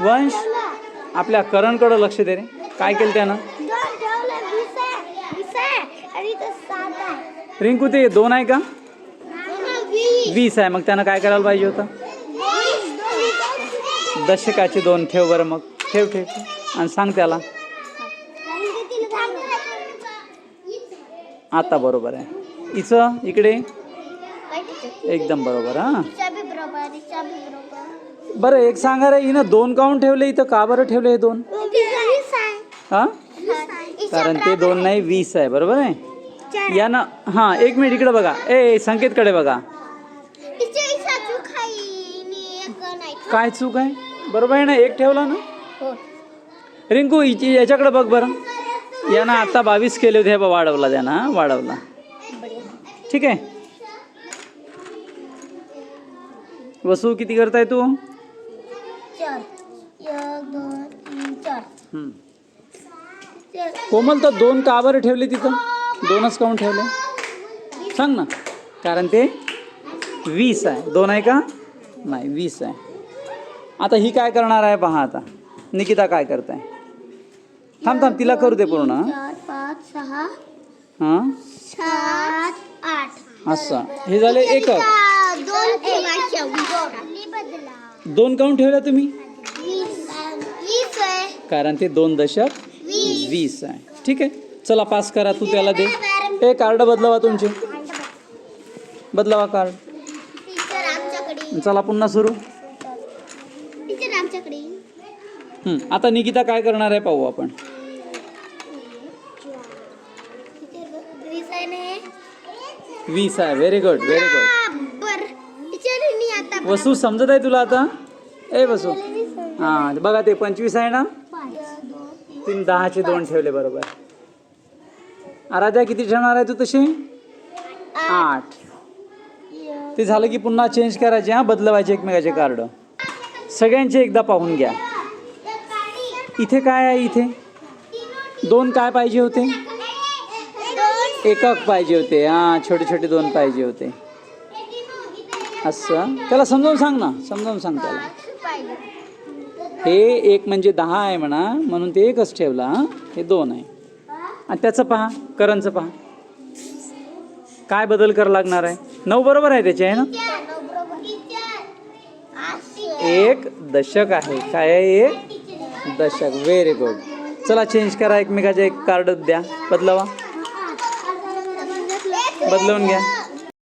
वंश आपल्या करणकडं लक्ष दे रे. काय केलं त्यानं? रिंकू ते दोन आहे का? वीस आहे. मग त्यानं काय करायला पाहिजे होतं? दशकाचे दोन. ठेव बरं मग. ठेव ठेव आणि सांग त्याला. आता बरोबर आहे. हिचं इकडे. एकदम बरोबर हां? बरं एक सांगा रे हिनं दोन काऊन ठेवले इथं का बरं ठेवले हे दोन? हां? कारण ते दोन नाही वीस आहे बरोबर आहे? या ना हां एक मिनिट इकडे बघा. ए संकेतकडे बघा. काय चूक आहे? बरोबर आहे ना एक ठेवला ना? हो. रिंकू हिची याच्याकडे बघ बरं. यानं आता बावीस केले होते हे वाढवला त्यानं वाढवला. ठीक आहे? वसू किती करताय तू? चार. एक दोन तीन चार. हम्म. चार. कोमल तर दोन का बरं ठेवले तिथं? दोनच काऊन ठेवले? सांग ना. कारण ते वीस आहे. दोन आहे का? नाही वीस आहे. आता ही काय करणार आहे पहा आता. निकिता काय करताय? थांब थांब तिला करू दे पूर्ण हा. चार पाच सहा. हां? सात आठ. असं. हे झाले एकक. दोन ठेवायच्या बदला. दोन काऊन ठेवल्या तुम्ही? वीस. वीस आहे. कारण ते दोन दशक वीस. आहे. ठीक आहे. चला पास करा तू त्याला दे. हे कार्ड बदलावा तुमचे. बदलावा कार्ड. टीचर आमच्याकडे. चला पुन्हा सुरू. टीचर आमच्याकडे. हं, आता निकिता काय करणार आहे पाहू आपण. टीचर वीस आहे ना हे? वीस आहे. व्हेरी गुड व्हेरी गुड वसू समजत आहे तुला आता? ए वसू. हां बघा ते पंचवीस आहे ना? तीन दहाचे दोन ठेवले बरोबर. आराध्या किती ठेवणार आहे तू तशी? आठ. ते झालं की पुन्हा चेंज करायचे हां? बदलवायचे एकमेकाचे कार्ड सगळ्यांचे एकदा पाहून घ्या. इथे काय आहे इथे? दोन काय पाहिजे होते? एकक पाहिजे होते. हां छोटे छोटे दोन पाहिजे होते. असं. त्याला समजावून सांग ना समजावून सांग त्याला. हे एक म्हणजे दहा आहे म्हणा म्हणून ते एकच ठेवला हं? दोन आहे. आणि त्याचं पहा करणचं पहा. काय बदल करा लागणार आहे? नऊ बरोबर आहे त्याचे आहे ना? एक दशक आहे. काय आहे एक दशक. व्हेरी गुड चला चेंज करा. एकमेकाचे एक कार्ड द्या. बदलावा. बदलवून घ्या.